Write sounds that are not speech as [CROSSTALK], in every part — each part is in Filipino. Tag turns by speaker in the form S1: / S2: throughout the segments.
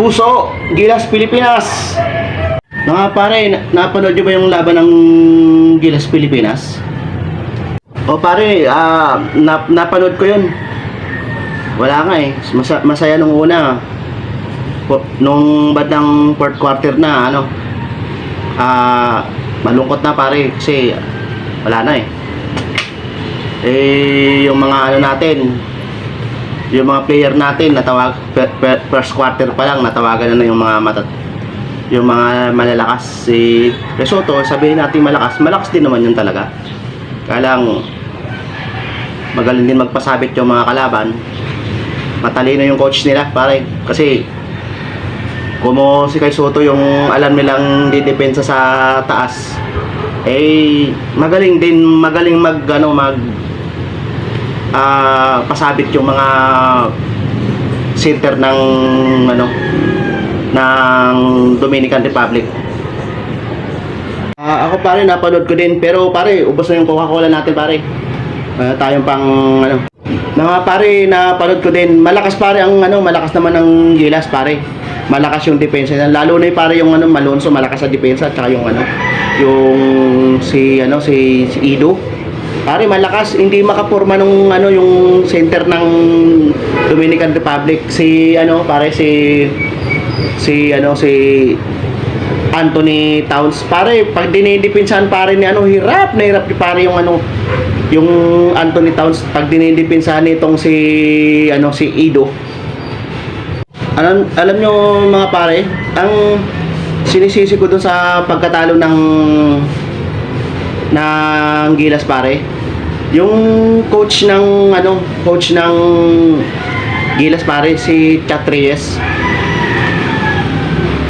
S1: Puso, Gilas, Pilipinas. Mga pare, na- napanood nyo ba yung laban ng Gilas, Pilipinas? O pare, ah, nap napanood ko yun. Wala nga eh. Masa- masaya nung una. Po- Nung bandang fourth quarter na, ano, ah, malungkot na pare kasi wala na eh. Eh, yung mga ano natin, yung mga player natin natawag first quarter pa lang natawagan na, na yung mga matat yung mga malalakas. Si Lesotho sabihin natin malakas malakas din naman yun talaga. Kaya lang magaling din magpasabit yung mga kalaban. Matalino yung coach nila pare. Kasi kumo si Kay Soto yung alam nilang didepensa sa taas. Eh magaling din magaling mag ano mag ah pasabit yung mga center ng ano ng Dominican Republic. Ah, ako pare napanood ko din pero pare ubos na yung Coca-Cola natin pare. Ah, tayong pang ano. Mga pare napanood ko din. Malakas pare ang ano, malakas naman ang Gilas pare. Malakas yung depensa. Lalo na yung pare yung ano Malonzo malakas sa depensa at yung ano yung si ano si, si Ido. Pare malakas. Hindi makapurma nung ano yung center ng Dominican Republic. Si ano pare si si ano si Anthony Towns. Pare pag dinidipinsahan pare ni ano hirap na hirap pare yung ano yung Anthony Towns. Pag dinidipinsahan nitong si ano si Ido. Alam alam nyo mga pare ang sinisisi ko dun sa pagkatalo ng ng Gilas pare yung coach ng ano coach ng Gilas pare si Chat Reyes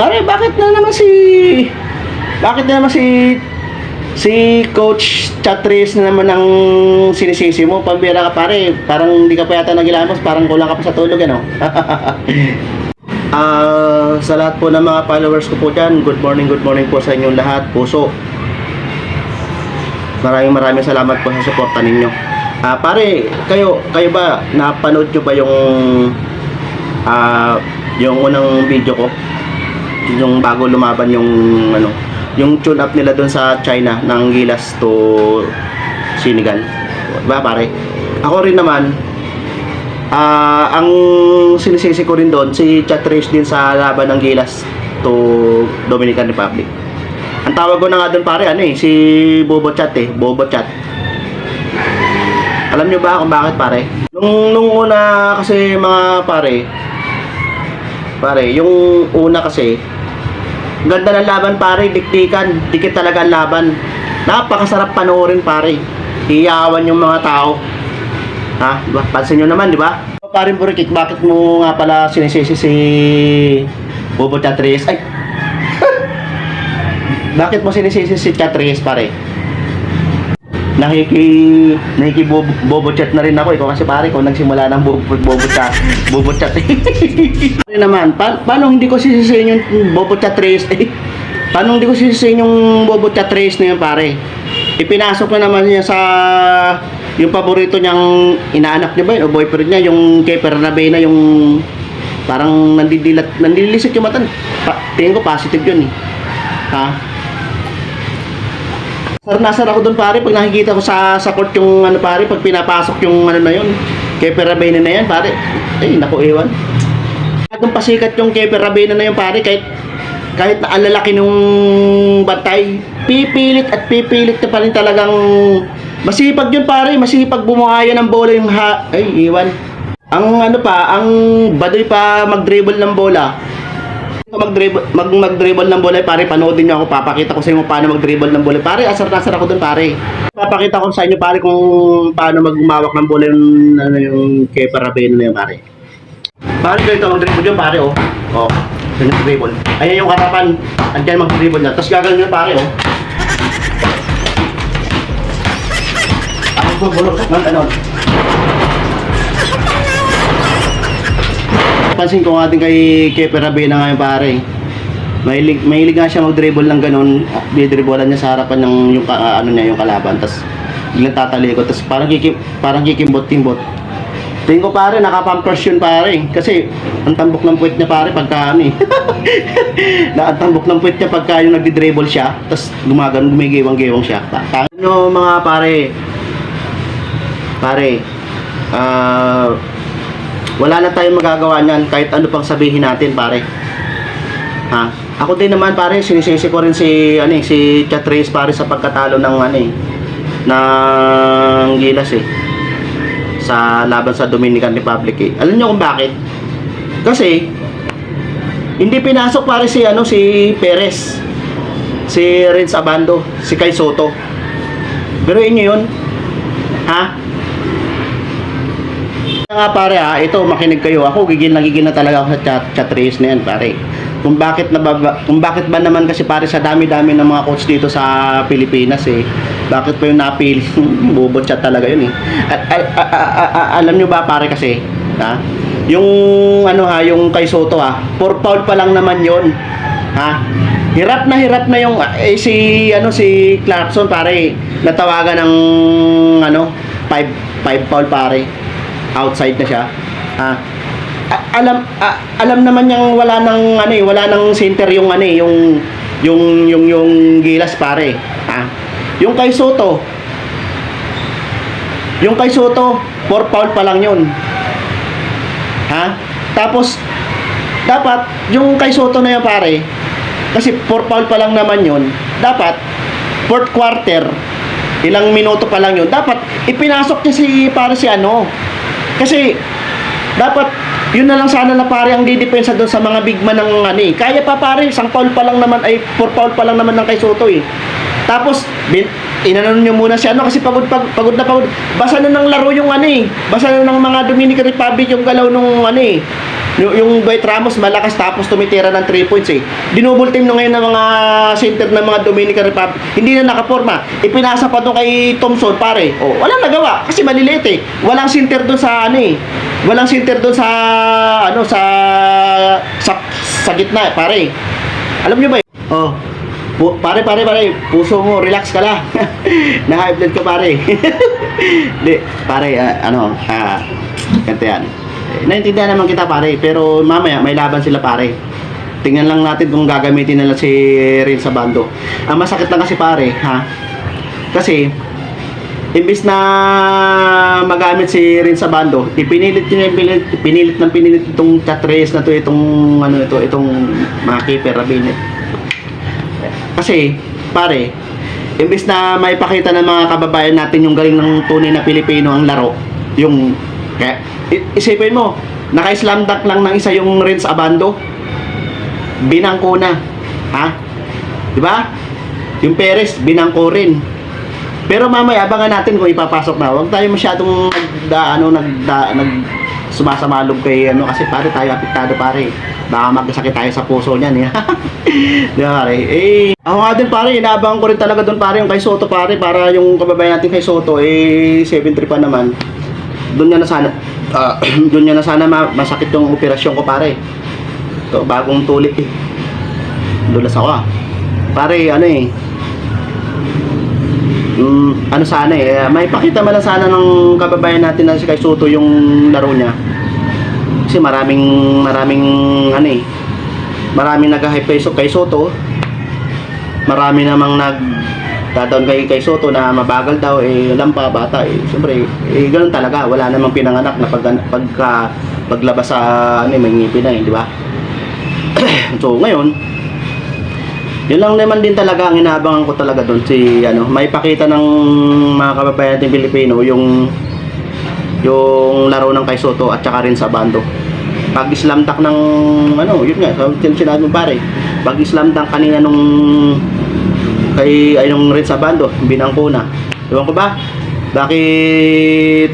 S1: Pare, bakit na naman si... Bakit na naman si... Si Coach Chatris na naman ang sinisisi mo? Pambira ka pare. Parang hindi ka pa yata nagilamos. Parang kulang ka pa sa tulog, ano? [LAUGHS] Ah, sa lahat po ng mga followers ko po dyan, good morning, good morning po sa inyong lahat. Puso. Maraming maraming salamat po sa suporta ninyo. Ah, pare, kayo, kayo ba, napanood nyo ba yung ah, yung unang video ko? yung bago lumaban yung ano yung tune up nila doon sa China ng Gilas to Senegal diba pare ako rin naman ah ang sinisisi ko rin doon si Chat Race din sa laban ng Gilas to Dominican Republic ang tawag ko na nga doon pare ano eh si Bobo Chat eh Bobo Chat alam nyo ba kung bakit pare nung, nung una kasi mga pare pare yung una kasi Ganda ng laban pare, diktikan, dikit talaga ang laban. Napakasarap panoorin pare. Iyawan yung mga tao. Ha? Diba? Pansin nyo naman, di ba? Pare Burikik, bakit mo nga pala sinisisi si Bobo Chatres? Ay! Bakit mo sinisisi si Chatres pare? Nakiki nakiki bobo, bobo chat na rin ako. Ikaw kasi pare ko nagsimula ng bobo [LAUGHS] bobo chat bobo chat Ano naman pa, paano hindi ko sisisihin yung bobo chat race eh [LAUGHS] paano hindi ko sisisihin yung bobo chat race na yun pare? Ipinasok na naman niya sa yung paborito niyang inaanak niya ba yun? O boyfriend niya yung kay Pernabe na yung parang nandidilat nandilisit yung mata pa, tingin ko positive yun eh. Ha Sar nasar ako doon pare pag nakikita ko sa sa court yung ano pare pag pinapasok yung ano na yun Keper Rabena na yan pare. Ay naku ewan. Kung pasikat yung Keper Rabena na yun pare kahit kahit na ang lalaki nung bantay pipilit at pipilit na pa rin talagang masipag yun pare masipag bumuhaya ng bola yung ha ay iwan ang ano pa ang badoy pa mag-dribble ng bola mag-dribble mag mag-dribble ng bola pare panoodin niyo ako. Papakita ko sa inyo paano mag-dribble ng bola. Pare asar nasar ako doon pare. Papakita ko sa inyo pare kung paano magmawak ng bola yung ano yung kay Parabeno na yun pare. Pare ganito mag-dribble yun pare oh. Oh ganyan dribble. Ayan yung karapan andyan mag-dribble na. Tapos gagawin yun pare oh. Ako bubulok ng ano Pansin ko din kay Kepe Rabena ngayon pare. Mahilig, mahilig nga siya mag-dribble ng ganun. Didribblean niya sa harapan ng yung ka- ano niya, yung kalaban. Tapos biglang tatalikod. Tapos parang kikim, parang kikimbot-kimbot. Tingin ko pare, nakapampers yun pare. Kasi, ang tambok ng puwet niya pare pagka ano eh. [LAUGHS] ang tambok ng puwet niya pagka yung nagdi-dribble siya, tapos gumagano, gumigiwang-giwang siya. Ta- ta- Ano mga pare, pare, ah, wala na tayong magagawa niyan kahit ano pang sabihin natin pare. Ha? Ako din naman pare, sinisisi ko rin si ano eh, si Chatrice pare sa pagkatalo ng ano eh, ng Gilas eh sa laban sa Dominican Republic eh. Alam niyo kung bakit? Kasi hindi pinasok pare si ano si Perez. Si Renz Abando, si Kai Soto. Pero inyo 'yun. Ha? Nga pare ha, ito makinig kayo. Ako gigil na gigil na talaga ako sa chat, chat race na yan pare. Kung bakit nababa, kung bakit ba naman kasi pare sa dami-dami ng mga coach dito sa Pilipinas eh. Bakit pa yung napili? [LAUGHS] Bubot chat talaga yun eh. A- a- a- a- a- alam nyo ba pare kasi, ha? Yung ano ha, yung kay Soto ha, for foul pa lang naman yon Ha? Hirap na hirap na yung eh, si ano si Clarkson pare natawagan ng ano 5 5 foul pare outside na siya. Ah, alam a- alam naman niyang wala nang ano eh, wala nang center yung ano eh, yung yung yung yung Gilas pare. Ah. Yung kay Soto. Yung kay Soto, 4 foul pa lang 'yon. Ha? Tapos dapat yung kay Soto na yan pare, kasi 4 foul pa lang naman 'yon. Dapat fourth quarter, ilang minuto pa lang 'yon. Dapat ipinasok niya si para si ano, kasi dapat yun na lang sana na pare ang didepensa doon sa mga big man ng ano eh. Kaya pa pare, isang foul pa lang naman ay four foul pa lang naman ng kay Soto eh. Tapos bin, inanon nyo muna si ano kasi pagod, pag, pagod na pagod. Basa na ng laro yung ano eh. Basa na ng mga Dominican Republic yung galaw nung ano eh. Yung, yung Dwight Ramos malakas tapos tumitira ng 3 points eh. Dinouble team nung ngayon ng mga center ng mga Dominican Republic. Hindi na nakaporma. Ipinasa pa doon kay Thompson pare. Oh, walang nagawa kasi maliliit eh. Walang center doon sa ano eh. Walang center doon sa ano sa sa, sa gitna pare. Alam niyo ba? eh? Oh. Pu- pare pare pare, puso mo, relax ka lang. [LAUGHS] Na high blood ka pare. [LAUGHS] Di, pare ah, ano, ah ganito yan. Eh, Naintindihan naman kita pare, pero mamaya may laban sila pare. Tingnan lang natin kung gagamitin nila si Rin sa bando. Ang masakit lang kasi pare, ha? Kasi imbis na magamit si Rin sa bando, ipinilit niya pinilit, pinilit ng pinilit itong chat race na to, itong ano ito, itong mga keeper Rabinet. Kasi, pare, imbis na maipakita ng mga kababayan natin yung galing ng tunay na Pilipino ang laro, yung, kaya, isipin mo, naka-slam dunk lang ng isa yung Renz Abando, binangko na, ha? Di ba? Yung Perez, binangko rin. Pero mamaya, abangan natin kung ipapasok na. Huwag tayo masyadong nagda, ano, nagda, nag, sumasamalog kay ano kasi pare tayo apektado pare baka magkasakit tayo sa puso niyan eh. [LAUGHS] di ba pare eh ako nga din pare inaabangan ko rin talaga doon pare yung kay Soto pare para yung kababayan natin kay Soto eh 7-3 pa naman doon niya na sana ah, [CLEARS THROAT] doon niya na sana ma- masakit yung operasyon ko pare. To bagong tulik eh. Dulas ako ah. Pare ano eh. Mm, ano sana eh, may pakita man lang sana ng kababayan natin na si Kay Soto yung laro niya. Kasi maraming maraming ano eh, maraming nag-hype kay, So- kay Soto. Marami namang nag dadaan kay kay Soto na mabagal daw eh lampa bata eh siyempre eh ganoon talaga wala namang pinanganak na pag pagka paglabas sa ano may ngipin na eh di ba [CLEARS THROAT] so ngayon yun lang naman din talaga ang inaabangan ko talaga doon si ano, may pakita ng mga kababayan natin Pilipino yung yung laro ng kay Soto at saka rin sa bando. Pag slam dunk ng ano, yun nga, sinabi mo pare. Pag slam dunk kanina nung kay ay nung rin sa bando, binangko na. Ewan ko ba? Bakit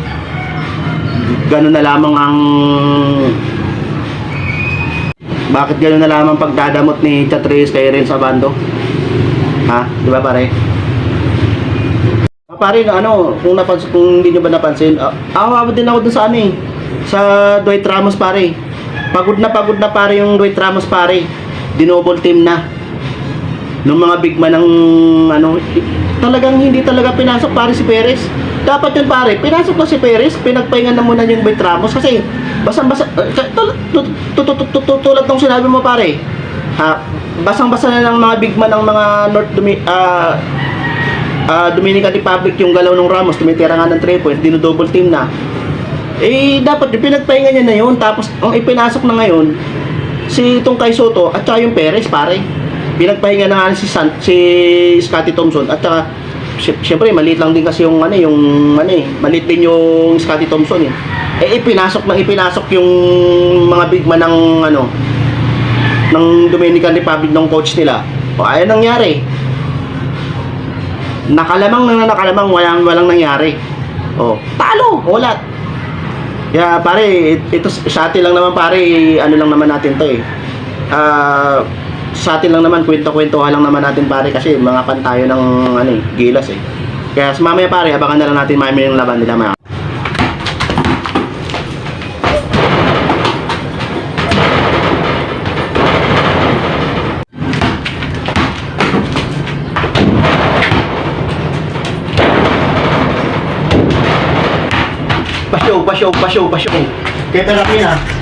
S1: ganun na lamang ang bakit gano'n na lamang pagdadamot ni Chatris kay Ren sa bando? Ha? Di ba pare? Ah, pare, ano, kung napansin, kung hindi nyo ba napansin, ah, awa din ako dun sa ano eh, sa Dwight Ramos pare. Pagod na pagod na pare yung Dwight Ramos pare. Dinoble team na. Nung mga big man ng ano, talagang hindi talaga pinasok pare si Perez. dapat yun pare, pinasok na si Perez, pinagpahinga na muna yung Bait Ramos kasi uh, tul- tul- tul- tulad ng sinabi mo pare, ha, basang-basa na ng mga big man ng mga North Dumi, ah, ah, Dominican Republic yung galaw ng Ramos, tumitira nga ng 3 points, dino-double team na. Eh, dapat yung pinagpahinga niya na yun, tapos ang ipinasok na ngayon, si itong kay Soto at saka yung Perez pare. Pinagpahinga na si San, si Scotty Thompson at saka sy- syempre maliit lang din kasi yung ano yung ano eh, maliit din yung Scotty Thompson eh. Eh ipinasok ng ipinasok yung mga big man ng ano ng Dominican Republic ng coach nila. O ayun nangyari. Nakalamang na nakalamang walang walang nangyari. Oh, talo, wala. Kaya pare, it- ito sa atin lang naman pare, ano lang naman natin to eh. Ah, sa atin lang naman, kwento-kwentuhan lang naman natin pare kasi mga pan tayo ng ano eh, gilas eh. Kaya sa mamaya pare, abangan na lang natin mamaya yung laban nila mga. Pasyow, pasyow, pasyow, pasyow. Kaya tara na.